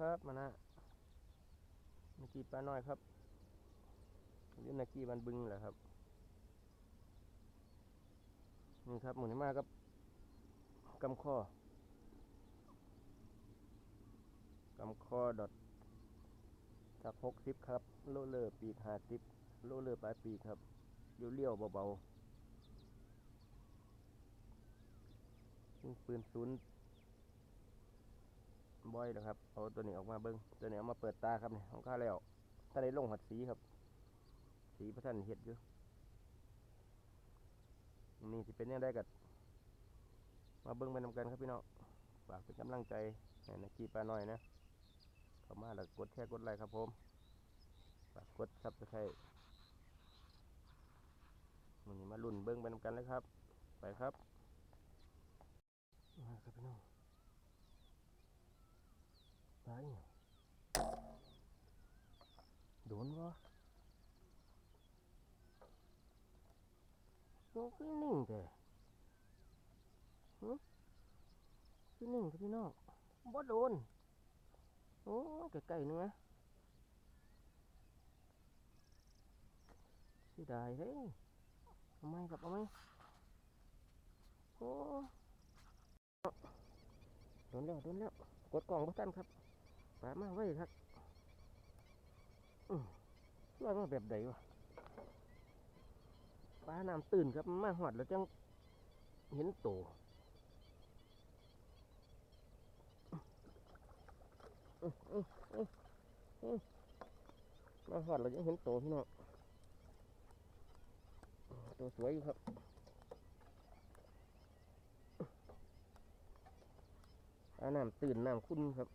ครับมานะนากีปลาน้อยครับเรียกนากีบันบึงแหละครับนี่ครับหมุนมาครับกำข้อกำข้อดอทสักหกสิบครับโลเลอร์ปีกห้าสิบโลเลอร์ปลายปีกครับเลี้ยวๆเบาๆปืนศูนย์ บ่อยนะครับเอาตัวนี้ออกมาเบิ้งตัวนี้เอามาเปิดตาครับเนี่ยของข้าแล้วถ้าได้ลงหัดสีครับ สีพระท่านเห็ดอยู่นี่สิเป็นยังได้กัมาเบิ้งไปนำกันครับพี่น้องฝากเป็นกำลังใจให้นักกีปลาหน่อยนะเข้ามาแล้วกดแชร์กดไลค์ครับผมฝากกดซับสไครต์มันนี้มาลุ่นเบิ้งไปนำกันเลยครับ ไปครับมาครับพี่น้อง ไปโดนวะโอ้คือนิ่งแต่หึคือนิ่งพี่น้องบ่โดน โอ้ใกล้ๆนึงนะสียดายเฮ้ยเอาไหมครับเอาไหมโอ้โดนแล้วโดนแล้ว กดกล่องพระท่านครับ ปลามาไว้ครับอืมลอยมาแบบใดวะปลาน้ำตื่นครับมาหอดแล้วจังเห็นโตมาหอดแล้วจังเห็นโตพี่น้องตัวสวยอยู่ครับปลาน้ำตื่นน้ำคุ้นครับ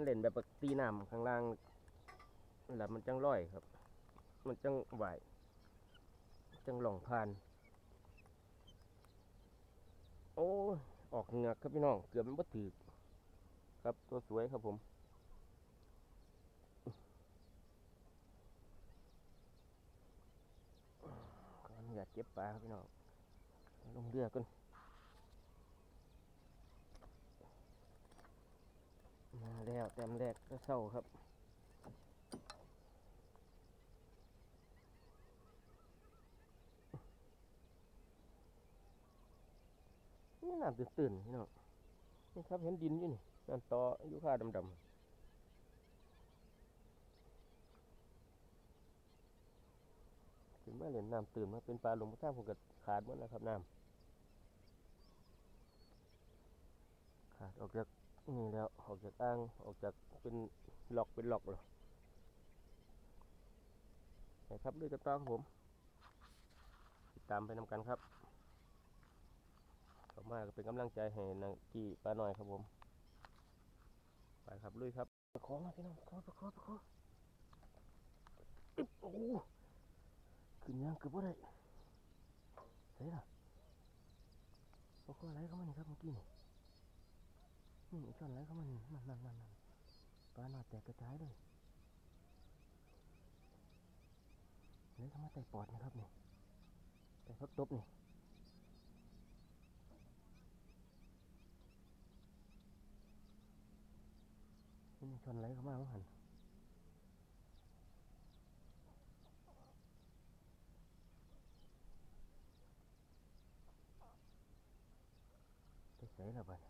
เล่นแบบตีน้ำข้างล่างแล้วมันจังร้อยครับ มันจังไหวจังหลงผ่าน โอ้ออกเหงือกครับพี่น้อง เกือบมันบ่ถือครับตัวสวยครับผม ขออนุญาตเก็บปลาครับพี่น้องลงเรือกัน มาแล้วแต้มแรกก็เศร้าครับนี่น้ำตื่นตื่นๆพี่น้องนี่ครับเห็นดินอยู่นี่นั่นต่ออยู่ข้าดำๆถึงมาเล่นน้ำตื่นมาเป็นปลาหลงพระท่าผมก็ขาดหมดแล้วครับน้ำขาดออกจาก นี่แล้วออกจากอ่างออกจากเป็นหลอกเป็นหลอกเลยนะครับด้วยกันต่อครับผม ติดตามไปนำกันครับขอบมากเป็นกำลังใจให้นางกี้ปลาหน่อยครับผม ไปครับลุยครับประคองพี่น้องประคองประคองประคองโอ้ขึ้นยังเกือบว่าได้เฮ้ยล่ะประคองอะไรเข้ามานี่ครับเมื่อกี้นี่ นี่ไอ้ช้อนอะไรเขามานี่นั่นนั่นนั่นนั่นปลาหนาแตกกระจายเลยเลยเข้ามาใส่ปอดนะครับนี่ใส่พักตบนี่นี่ช้อนอะไรเข้ามาของหันไปใส่ละบัด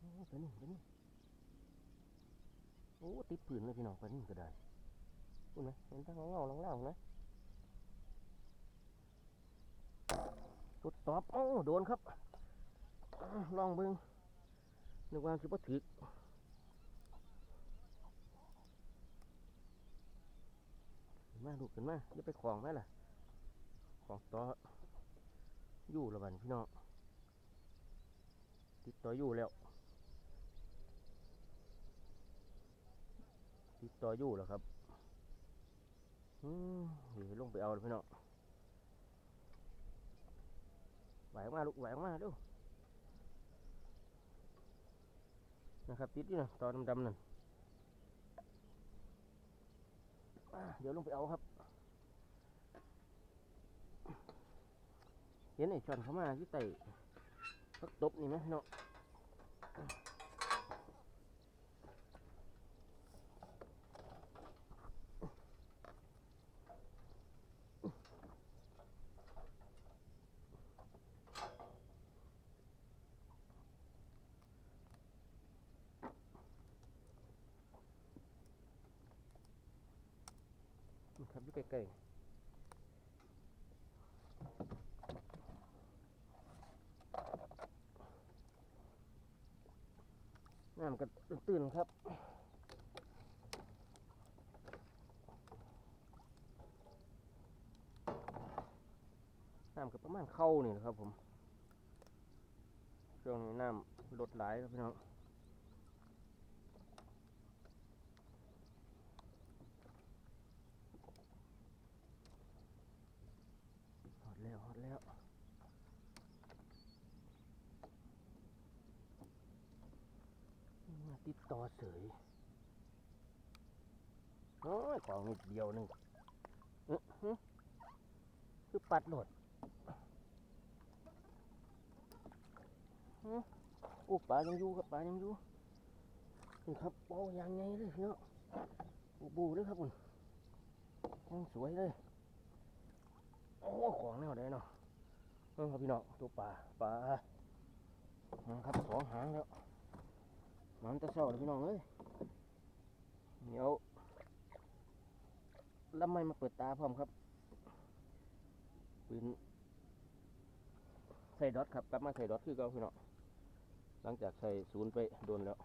โอ้ ตัวนี้ตัวนี้โอ้ติดปืนเลยพี่น้องตัวนี้ก็ได้คุณไหมเห็นตั้งเงาๆล่างๆนะทดสอบโอ้โดนครับลองเบิ้งนึกว่าสิบ่ถึกมาลูกขึ้นมาอย่าไปของแม่ล่ะ ของต่ออยู่และบัดนพี่น้องติดต่ออยู่แล้ว ติดต่ออยู่แล้วครับอืมเดี๋ยวลงไปเอาเลยพี่น้องไหวมาลูกไหวมาดูนะครับติดอยู่นะตอนดำๆนั่นเดี๋ยวลงไปเอาครับ เห็นไอ้ชอนเข้ามาที่ไต่พักตบนี่ไหมเนาะ ใกล้น้ำก็ตื่นครับน้ำก็ประมาณเข้านี่นะครับผม ช่วงนี้น้ำลดหลายครับพี่น้อง ฮอดแล้วฮอดแล้วมา ติดต่อเสยโอ้ยของนิดเดียวหนึงคือปัดโหลดอื้อโอ้ปลายังอยู่ครับปลายังอยู่นี่ครับโอ้ยังไงเลยพี่น้องบูบูเลยครับคุณยังสวยเลยโอ้ของแนวใดเนาะเออครับพี่น้องตัวปลาปลานะครับสองหางแล้ว มันจะเศร้าเลยพี่น้องเอ้ยเดี๋ยวแลำไม่มาเปิดตาพร้อมครับปืนใส่ดอทครับกลับมาใส่ดอทคือเก่าพี่น้องหลังจากใส่ศูนย์ไปโดนแล้ว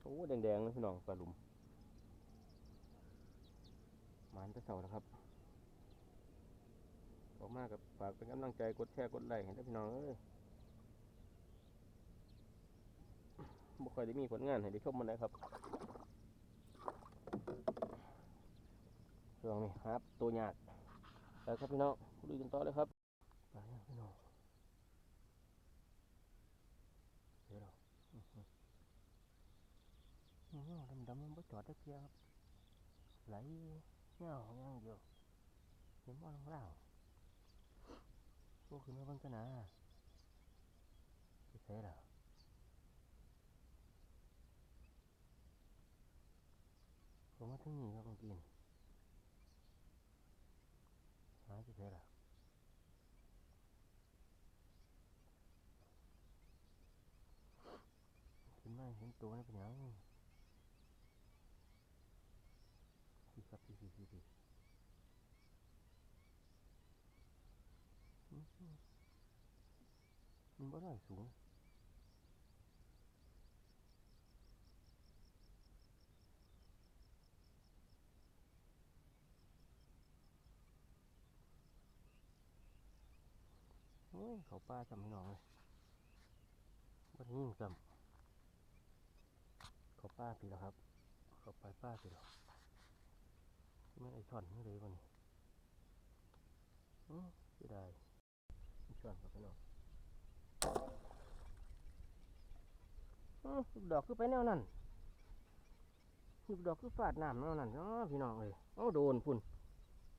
โอ้แดงๆเลยพี่น้องปลาหลุมมันจะเศร้าแล้วครับออกมากับฝากเป็นกำลังใจกดแชร์กดไลค์ให้ด้วยพี่น้องเอ้ย บ่ค่อยได้มีผลงานให้ได้ชมมันนะครับช่วงนี้ครับ ตัวยากไปครับพี่น้องดูกันต่อเลยครับไปพี่น้องเดี๋ยวเราอื้อหืออื้อหือดำมันบ่จอดได้เพียครับไหลเงาอย่างเดียวเห็นบ่ลงล่างโอ้ขึ้นมาเบิ่งกันนะสิเซ่ล่ะผมมาถึงนี่ครับเมื่อกี้นี่หาสิเซ่ล่ะขึ้นมาเห็นตัวนี่เป็นยังพี่ครับพี่พี่พี่พี่มันบ่ได้สูง เขาป้าจำไม่น้องเลยบ่ได้จำเขาป้าพี่แล้วครับ เขาไปป้าพี่แล้วไม่ไอช่อนไม่เลยวันนี้อือเสียดายไอช่อนครับพี่น้องอื้อลูกดอกคือไปแนวนั้นลูกดอกคือฟาดน้ำแนวนั้นอ๋อพี่น้องเลยเอาโดนพุ่น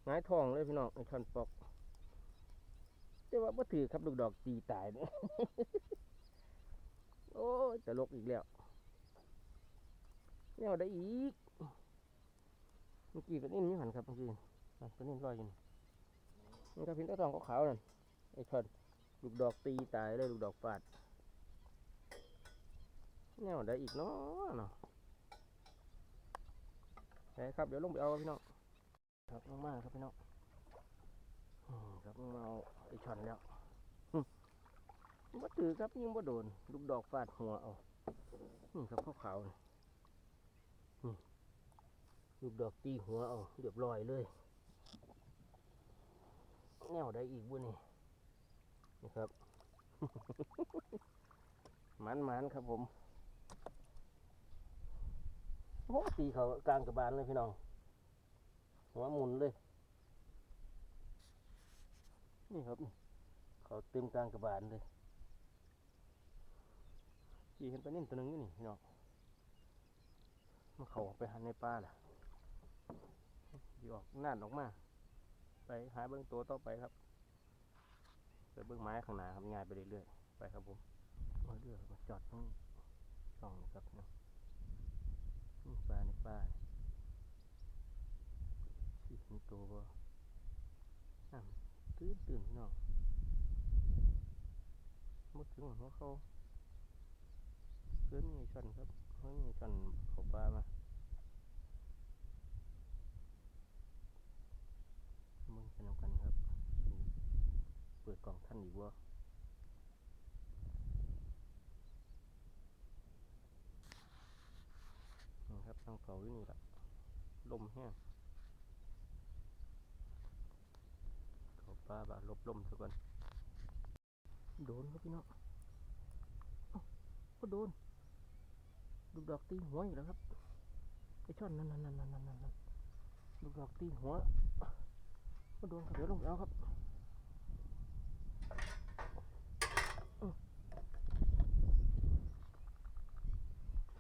หงายทองเลยพี่น้องไอ้ชันปอก แต่ว่าบ่ถือครับลูกดอกตีตายเนี่ยโอ้ยตลกอีกแล้วแนวได้อีกเมื่อกี้ก็นิ่มอยู่หันครับเมื่อกี้นั่นก็นิ่มลอยอยู่นี่มันก็พินตะทองขาวๆนั่นไอ้ชนลูกดอกตีตายเลยลูกดอกฟาดแนวได้อีกเนาะเนาะไปครับเดี๋ยวลงไปเอาพี่น้องครับมาครับพี่น้อง ครับเอาไอช่อนแล้วอืมบ่ถือครับยิ่งบ่โดน ลูกดอกฟาดหัวเอานี่ครับขาวๆนี่ลูกดอกตีหัวเอาเรียบร้อยเลยแนวได้อีกบุนี่นี่ครับมันมันๆครับผมโอ้ตีเขากลางกระบาลเลยพี่น้องหัวหมุนเลย นี่ครับ เขาเต็มกลางกระบาลเลยขี่เห็นไปนิ่มตัวหนึงอยู่นี่พี่น้องมันเขาไปหันในป่าล่ะดีออกน่านออกมา ไปหาเบื้องตัวต่อไปครับไปเบื้องไม้ข้างหน้าครับง่ายไปเรื่อยๆไปครับผมมาเรือมาจอดตรงช่องนะครับเนาะปลาในปลาสิมีตัวบ่อ่ำ ตื่นตื่นพี่น้องมุดถึงหัวเขาเพื่อนมีช่อนครับเพื่อนมีช่อนเขาปลามามึงเป็นำกันครับ เปิดกล่องท่านอีกว่าครับตั้งเขาอยู่นี่แหละลมแห้งเขา ปลาบาลบลมซะก่อนโดนครับพี่น้องเอ้าก็โดนลูกดอกตีหัวอีกแล้วครับไอช่อนนั่นนั่นนั่นนั่นนั่นลูกดอกตีหัวก็โดนครับเดี๋ยวลงไปเอาครับอื้อ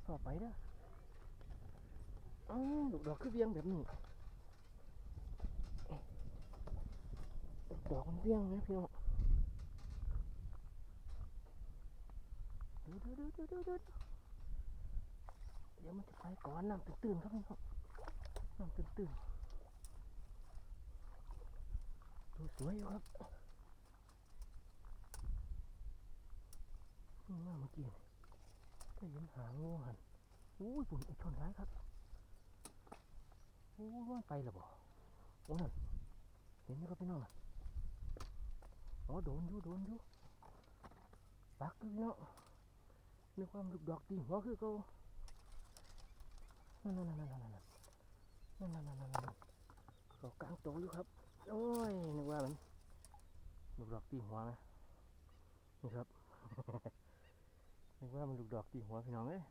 ต่อไปนะอ้าลูกดอกคือเวียงแบบนี้ลูก ดอกมันเวียงนะพี่น้องดูดูดูดูดูดูเดี๋ยวมันจะไปก่อนน้ำตื่นๆครับพี่น้องน้ำตื่นๆดูสวยอยู่ครับนี่าเมื่อกี้นี่ก็เห็นหางงูหันอู้ยปุ่นไอชนร้ายครับอู้ยมันไปและบ่โอ้นั่นเห็นไหมครับพี่น้อง อ๋อโดนอยู่โดนอยู่ปักอยู่พี่น้องนึกว่ามันลูกดอกตีหัวคือเขานั่นนั่นนั่นนั่นนั่นนั่นนั่นนั่นนั่นเขากลางโตอยู่ครับ โอ้ยนึกว่ามันลูกดอกตีหัวนะนี่ครับนึกว่ามันลูกดอกตีหัวพี่น้องเอ้ย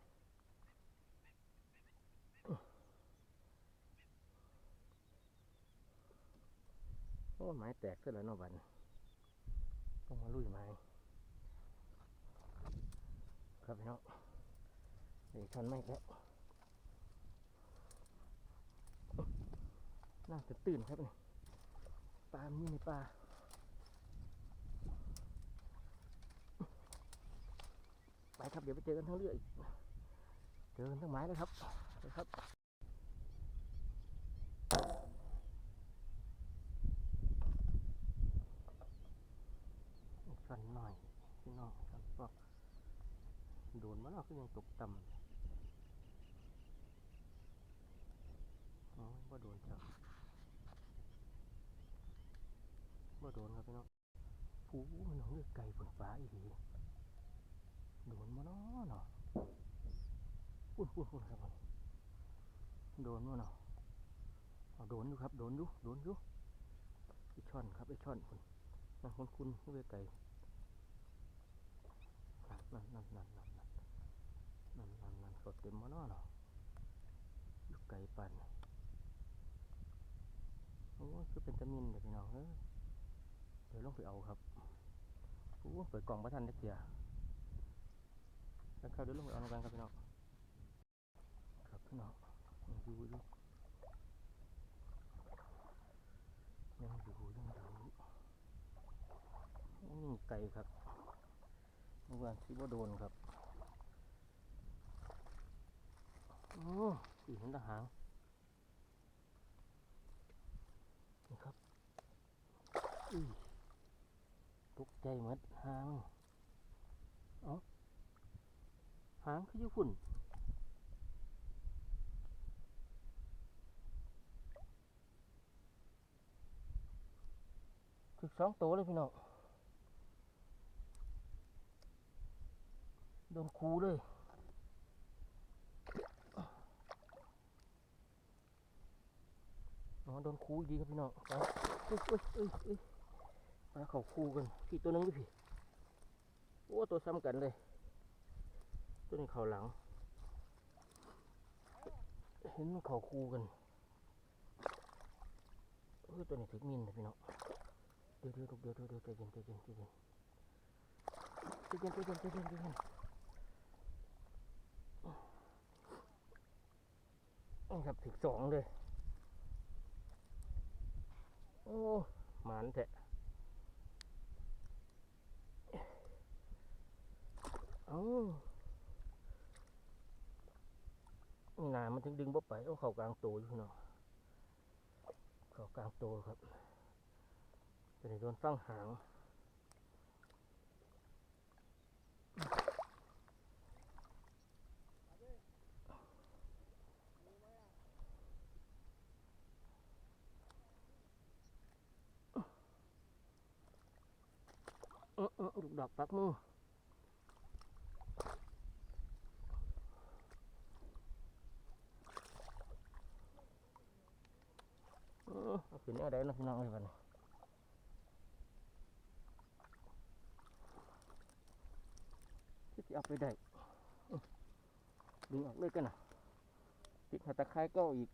โอ้ไม้แตกขึ้นแล้วเนาะบัดน ต้องมาลุยไม้ครับพี่น้องเดี๋ยวชนไม่แล้วน่าจะตื่นครับนี่ปลามีในปลาไปครับเดี๋ยวไปเจอกันทั้งเรืออีกเจอกันทั้งไม้เลยครับไปครับ ก็ยังตกต่ำอ๋อบ่โดนจับบ่โดนครับพี่น้องผูมันหงไก่ฝนฟ้าอีกทีโดนมาเนาะเนาะพูดพูดพูดครับโดนมาเนาะโดนอยู่ครับ โดนอยู่โดนอยู่ไอช่อนครับไอช่อนคุณนั่นคุณคุณเวไก่นั่นนั่นนั่น เขาเต็มมาเนาะเนาะอยู่ไก่ปั่นโอ้คือเป็นตะมินเดี๋ยวพี่น้องเอ้ยเดี๋ยวลงไปเอาครับโอ้เปิดกล่องประทันได้เกียแล้วครับเดี๋ยวลงไปเอาแล้วกันครับพี่น้องครับพี่น้องยังอยู่อยู่ยังอยู่ยังอยู่นี่ไก่ครับเมื่อวานที่ว่าโดนครับ โอ้สีเห็นทหารนี่ครับอุ้ยตกใจหมดหางเอ้าหางคืออยู่ฝุ่นคือสองตัวเลยพี่น้องโดนคูเลย อ๋อโดนคูดีครับพี่น้องไปเอ้ยเอ้ยเอ้ยเอ้ยมาเขาคูกันพี่ตัวนึงด้วยพี่โอ้ตัวซ้ำกันเลย ตัวนี้เขาหลัง เห็นมันเขาคูกันเออตัวนี้ถึกมินนะพี่น้องเดี๋ยวเดี๋ยวเดี๋ยวเดี๋ยวเดี๋ยวใจเย็นใจเย็นใจเย็นใจเย็นใจเย็นใจเย็นใจเย็นนี่ครับถึกสองเลย โอ้หมานแทะโอ้นายมันถึงดึงบ่ไปโอ้เขากลางตัวอยู่เนาะเขากลางตัวครับจะได้โดนตั้งหาง ลูกดอกปักมือเออเอาขึ้นอะไรนะพี่น้องเลยวันนี้ที่จะเอาไปได้ดึงออกเลยกันนะติดหัวตะไคร้ก็อีก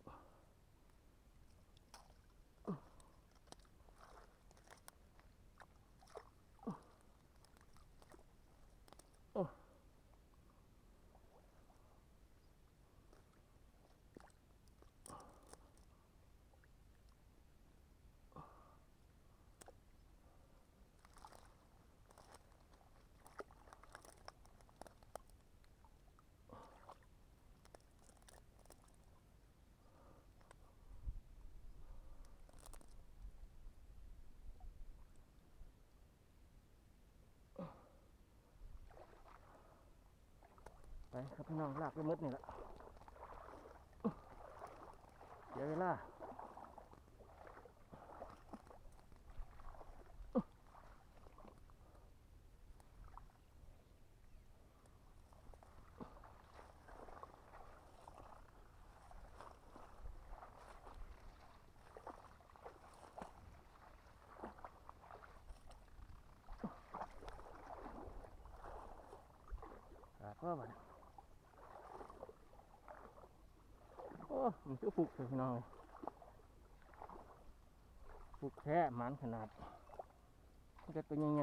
ไปครับพี่น้องลากไปมดนี่ละเดี๋ยวเวลาขาดว่าบัด โอ้ มันคือฟุกเลยพี่น้องเลยฟุกแท้หมันขนาดมันจะตัวยังไง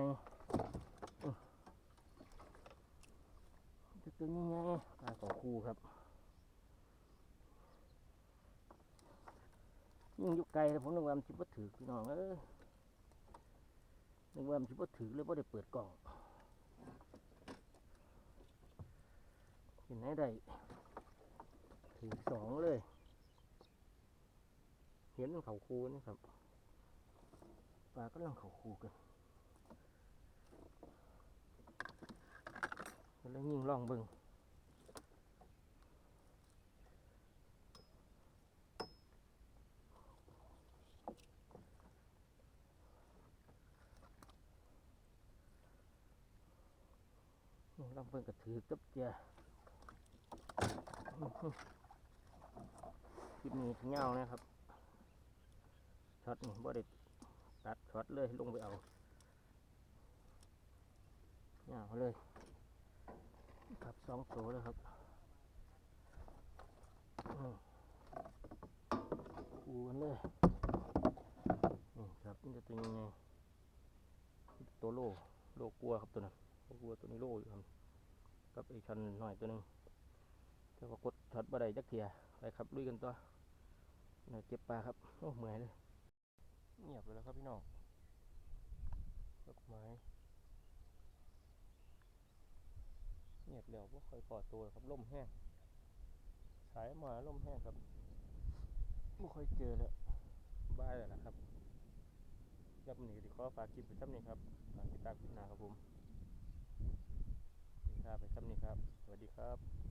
จะตัวยังไงปลาต่อคู่ครับยิ่งอยู่ไกลแล้วผมนึกว่ามันชิบถือพี่น้องเอ้ยนึกว่ามันชิบถือเลยว่าได้เปิดกล่องเห็นไหนได้ ถือสองเลย เห็นมันเขาคูนะครับปลากำลังเขาคูกันแล้วยิงล่องบิงล่องเบิงก็ถือกับเจีย คลิปนี้เงานะครับช็อตนี่บ่ได้ตัดช็อตเลยลงไปเอาเงาเลยครับสองตัวแล้วครับนี่คูกันเลยนี่ครับนี่จะเป็นยังไงตัวโลโลกลัวครับตัวนั้นโลกลัวตัวนี้โลอยู่ครับกับไอ้ชันหน่อยตัวนึงแต่ว่ากดช็อตบ่ได้จักเทีย ไปครับลุยกันต่อเดี๋ยวเก็บปลาครับโอ้เหมือยเลยเงียบไปแล้วครับพี่น้องดอกไม้เงียบแล้วว่าคอยก่อตัวครับล่มแห้งสายมาล่มแห้งครับไม่ค่อยเจอแล้วบ้ายแล้วนะครับยับหนีดีขอฝากคลิปไปซ้ำนี้ครับฝากติดตามคลิปหน้าครับผมนี่ครับไปซ้ำนี้ครับ สวัสดีครับ